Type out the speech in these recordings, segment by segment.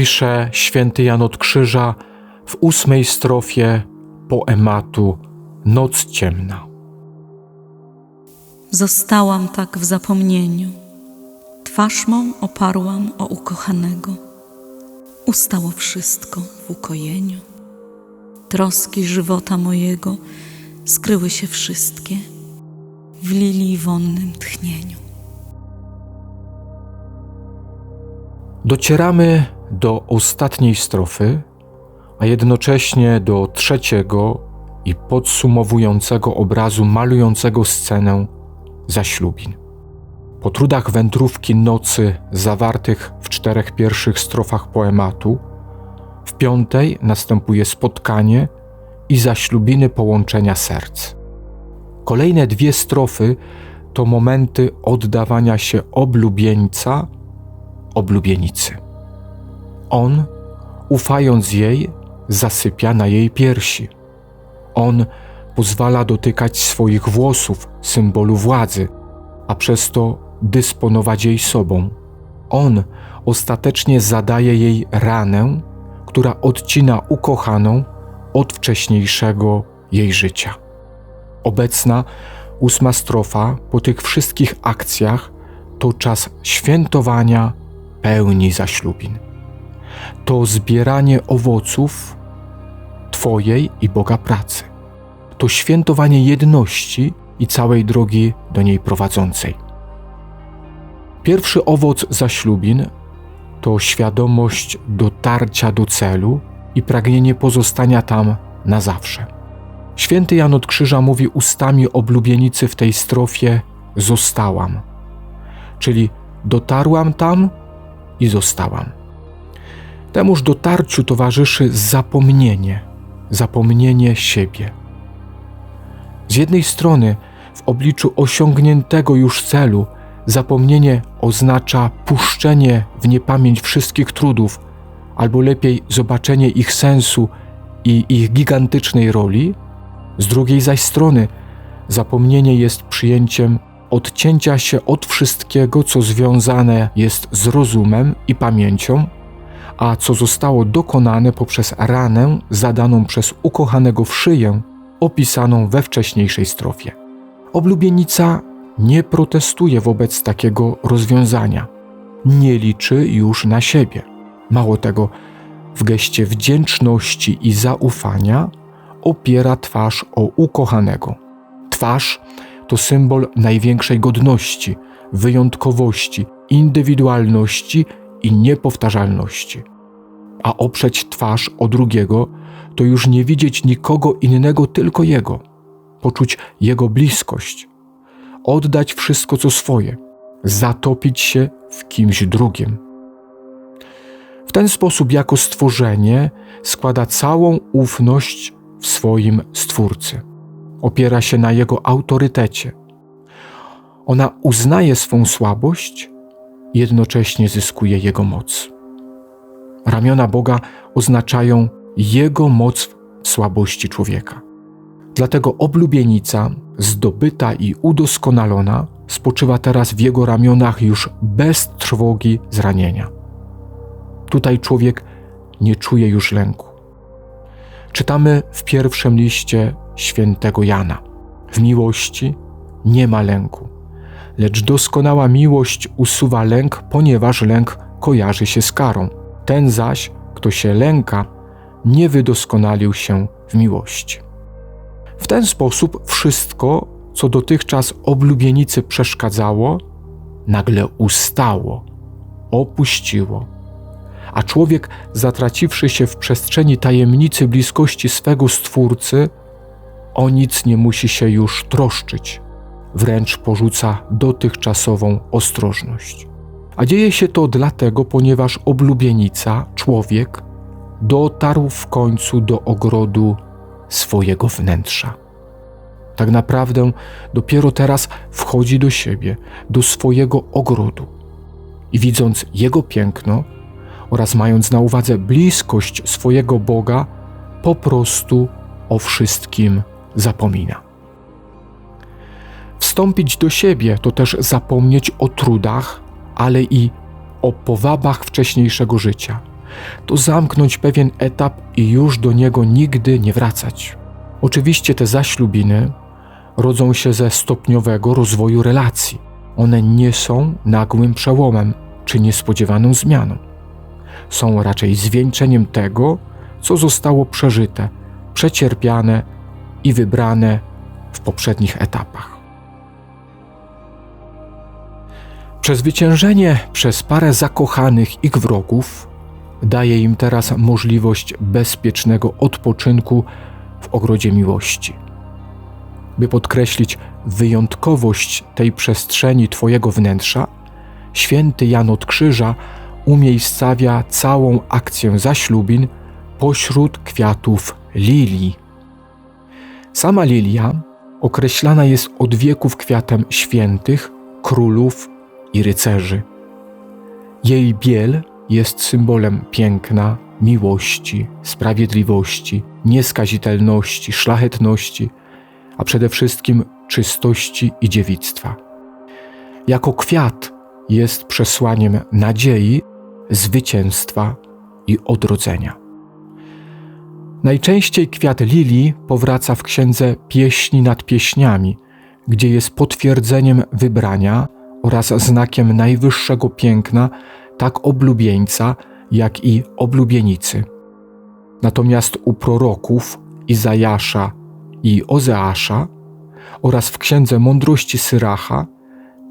pisze święty Jan od Krzyża w ósmej strofie poematu Noc ciemna. Zostałam tak w zapomnieniu. Twarz mą oparłam o ukochanego. Ustało wszystko w ukojeniu. Troski żywota mojego skryły się wszystkie w lilii wonnym tchnieniu. Docieramy do ostatniej strofy, a jednocześnie do trzeciego i podsumowującego obrazu malującego scenę zaślubin. Po trudach wędrówki nocy zawartych w czterech pierwszych strofach poematu, w piątej następuje spotkanie i zaślubiny połączenia serc. Kolejne dwie strofy to momenty oddawania się oblubieńca oblubienicy. On, ufając jej, zasypia na jej piersi. On pozwala dotykać swoich włosów, symbolu władzy, a przez to dysponować jej sobą. On ostatecznie zadaje jej ranę, która odcina ukochaną od wcześniejszego jej życia. Obecna ósma strofa po tych wszystkich akcjach to czas świętowania pełni zaślubin. To zbieranie owoców Twojej i Boga pracy. To świętowanie jedności i całej drogi do niej prowadzącej. Pierwszy owoc zaślubin to świadomość dotarcia do celu i pragnienie pozostania tam na zawsze. Święty Jan od Krzyża mówi ustami oblubienicy w tej strofie: Zostałam, czyli dotarłam tam i zostałam. Temuż dotarciu towarzyszy zapomnienie, zapomnienie siebie. Z jednej strony, w obliczu osiągniętego już celu, zapomnienie oznacza puszczenie w niepamięć wszystkich trudów, albo lepiej zobaczenie ich sensu i ich gigantycznej roli. Z drugiej zaś strony, zapomnienie jest przyjęciem odcięcia się od wszystkiego, co związane jest z rozumem i pamięcią, a co zostało dokonane poprzez ranę zadaną przez ukochanego w szyję, opisaną we wcześniejszej strofie. Oblubienica nie protestuje wobec takiego rozwiązania, nie liczy już na siebie. Mało tego, w geście wdzięczności i zaufania opiera twarz o ukochanego. Twarz to symbol największej godności, wyjątkowości, indywidualności i niepowtarzalności. A oprzeć twarz o drugiego to już nie widzieć nikogo innego, tylko Jego, poczuć Jego bliskość, oddać wszystko co swoje, zatopić się w kimś drugim. W ten sposób, jako stworzenie, składa całą ufność w swoim Stwórcy opiera się na Jego autorytecie. Ona uznaje swą słabość, jednocześnie zyskuje Jego moc. Ramiona Boga oznaczają Jego moc w słabości człowieka. Dlatego oblubienica, zdobyta i udoskonalona, spoczywa teraz w Jego ramionach już bez trwogi zranienia. Tutaj człowiek nie czuje już lęku. Czytamy w pierwszym liście świętego Jana. W miłości nie ma lęku, lecz doskonała miłość usuwa lęk, ponieważ lęk kojarzy się z karą. Ten zaś, kto się lęka, nie wydoskonalił się w miłości. W ten sposób wszystko, co dotychczas oblubienicy przeszkadzało, nagle ustało, opuściło. A człowiek, zatraciwszy się w przestrzeni tajemnicy bliskości swego Stwórcy, o nic nie musi się już troszczyć, wręcz porzuca dotychczasową ostrożność. A dzieje się to dlatego, ponieważ oblubienica, człowiek, dotarł w końcu do ogrodu swojego wnętrza. Tak naprawdę dopiero teraz wchodzi do siebie, do swojego ogrodu i widząc jego piękno oraz mając na uwadze bliskość swojego Boga, po prostu o wszystkim zapomina. Wstąpić do siebie to też zapomnieć o trudach, ale i o powabach wcześniejszego życia, to zamknąć pewien etap i już do niego nigdy nie wracać. Oczywiście te zaślubiny rodzą się ze stopniowego rozwoju relacji. One nie są nagłym przełomem czy niespodziewaną zmianą. Są raczej zwieńczeniem tego, co zostało przeżyte, przecierpiane i wybrane w poprzednich etapach. Przezwyciężenie przez parę zakochanych ich wrogów daje im teraz możliwość bezpiecznego odpoczynku w ogrodzie miłości. By podkreślić wyjątkowość tej przestrzeni Twojego wnętrza, święty Jan od Krzyża umiejscawia całą akcję zaślubin pośród kwiatów lilii. Sama lilia określana jest od wieków kwiatem świętych, królów i rycerzy. Jej biel jest symbolem piękna, miłości, sprawiedliwości, nieskazitelności, szlachetności, a przede wszystkim czystości i dziewictwa. Jako kwiat jest przesłaniem nadziei, zwycięstwa i odrodzenia. Najczęściej kwiat lilii powraca w księdze Pieśni nad pieśniami, gdzie jest potwierdzeniem wybrania oraz znakiem najwyższego piękna, tak oblubieńca, jak i oblubienicy. Natomiast u proroków Izajasza i Ozeasza oraz w księdze mądrości Syracha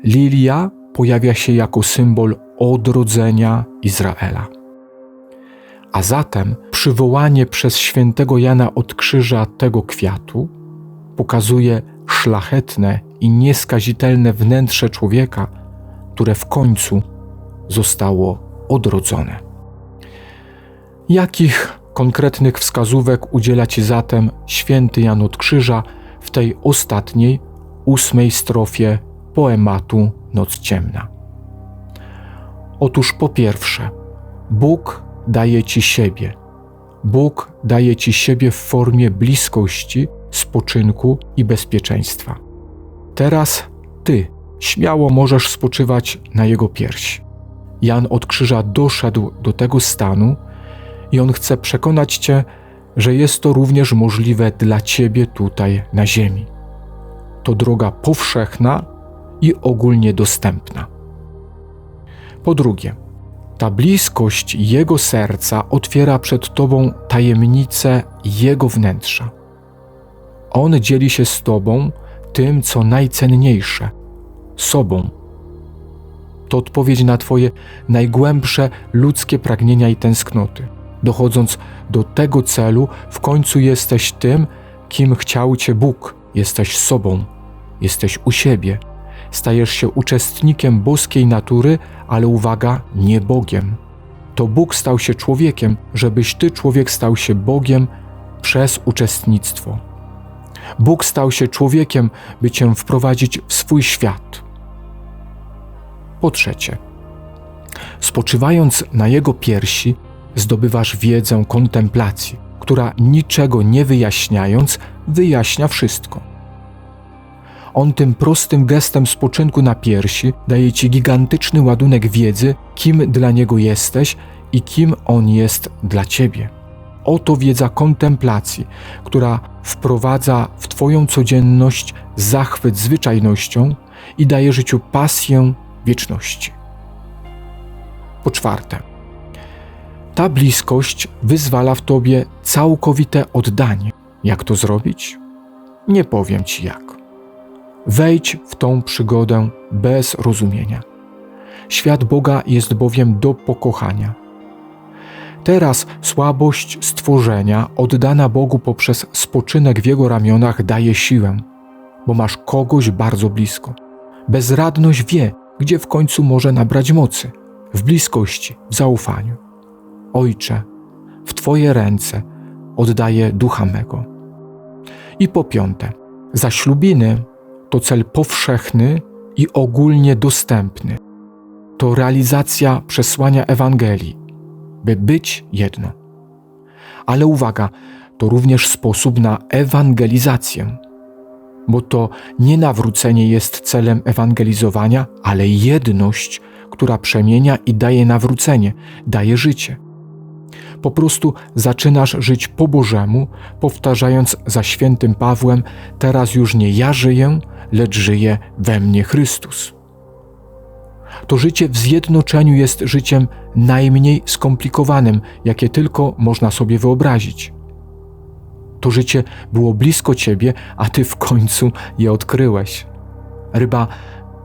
lilia pojawia się jako symbol odrodzenia Izraela. A zatem przywołanie przez świętego Jana od krzyża tego kwiatu pokazuje szlachetne i nieskazitelne wnętrze człowieka, które w końcu zostało odrodzone. Jakich konkretnych wskazówek udziela Ci zatem święty Jan od Krzyża w tej ostatniej, ósmej strofie poematu Noc Ciemna? Otóż po pierwsze, Bóg daje Ci siebie. Bóg daje Ci siebie w formie bliskości, spoczynku i bezpieczeństwa. Teraz Ty śmiało możesz spoczywać na Jego piersi. Jan od Krzyża doszedł do tego stanu i on chce przekonać Cię, że jest to również możliwe dla Ciebie tutaj na Ziemi. To droga powszechna i ogólnie dostępna. Po drugie, ta bliskość Jego serca otwiera przed Tobą tajemnicę Jego wnętrza. On dzieli się z Tobą tym, co najcenniejsze sobą. To odpowiedź na Twoje najgłębsze ludzkie pragnienia i tęsknoty. Dochodząc do tego celu, w końcu jesteś tym, kim chciał Cię Bóg. Jesteś sobą, jesteś u siebie, stajesz się uczestnikiem boskiej natury, ale uwaga, nie Bogiem. To Bóg stał się człowiekiem, żebyś Ty, człowiek, stał się Bogiem przez uczestnictwo. Bóg stał się człowiekiem, by Cię wprowadzić w swój świat. Po trzecie, spoczywając na Jego piersi, zdobywasz wiedzę kontemplacji, która niczego nie wyjaśniając, wyjaśnia wszystko. On tym prostym gestem spoczynku na piersi daje ci gigantyczny ładunek wiedzy, kim dla Niego jesteś i kim On jest dla Ciebie. Oto wiedza kontemplacji, która wprowadza w Twoją codzienność zachwyt zwyczajnością i daje życiu pasję wieczności. Po czwarte, ta bliskość wyzwala w Tobie całkowite oddanie. Jak to zrobić? Nie powiem Ci jak. Wejdź w tą przygodę bez rozumienia. Świat Boga jest bowiem do pokochania. Teraz słabość stworzenia, oddana Bogu poprzez spoczynek w Jego ramionach, daje siłę, bo masz kogoś bardzo blisko. Bezradność wie, gdzie w końcu może nabrać mocy w bliskości, w zaufaniu. Ojcze, w Twoje ręce oddaję ducha mego. I po piąte, zaślubiny to cel powszechny i ogólnie dostępny. To realizacja przesłania Ewangelii, by być jedno. Ale uwaga, to również sposób na ewangelizację, bo to nie nawrócenie jest celem ewangelizowania, ale jedność, która przemienia i daje nawrócenie, daje życie. Po prostu zaczynasz żyć po Bożemu, powtarzając za świętym Pawłem: Teraz już nie ja żyję, lecz żyje we mnie Chrystus. To życie w zjednoczeniu jest życiem najmniej skomplikowanym, jakie tylko można sobie wyobrazić. To życie było blisko ciebie, a ty w końcu je odkryłeś. Ryba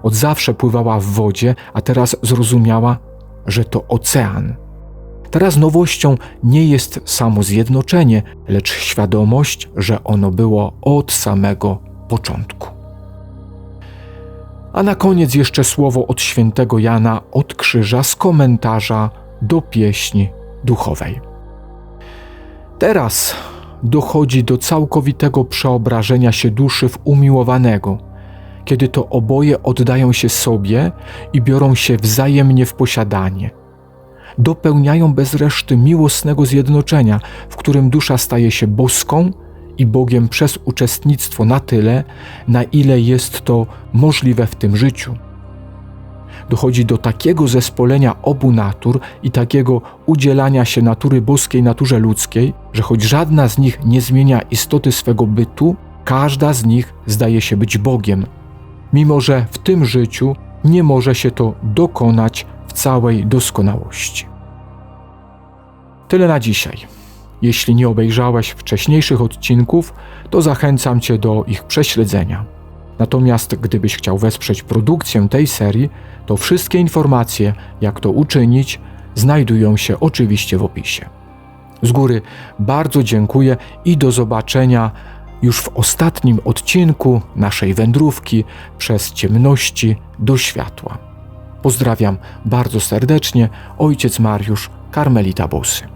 od zawsze pływała w wodzie, a teraz zrozumiała, że to ocean. Teraz nowością nie jest samo zjednoczenie, lecz świadomość, że ono było od samego początku. A na koniec jeszcze słowo od świętego Jana od krzyża z komentarza do pieśni duchowej. Teraz dochodzi do całkowitego przeobrażenia się duszy w umiłowanego, kiedy to oboje oddają się sobie i biorą się wzajemnie w posiadanie. Dopełniają bez reszty miłosnego zjednoczenia, w którym dusza staje się boską i Bogiem przez uczestnictwo na tyle, na ile jest to możliwe w tym życiu. Dochodzi do takiego zespolenia obu natur i takiego udzielania się natury boskiej naturze ludzkiej, że choć żadna z nich nie zmienia istoty swego bytu, każda z nich zdaje się być Bogiem, mimo że w tym życiu nie może się to dokonać w całej doskonałości. Tyle na dzisiaj. Jeśli nie obejrzałeś wcześniejszych odcinków, to zachęcam Cię do ich prześledzenia. Natomiast gdybyś chciał wesprzeć produkcję tej serii, to wszystkie informacje, jak to uczynić, znajdują się oczywiście w opisie. Z góry bardzo dziękuję i do zobaczenia już w ostatnim odcinku naszej wędrówki przez ciemności do światła. Pozdrawiam bardzo serdecznie, ojciec Mariusz Karmelita Bosy.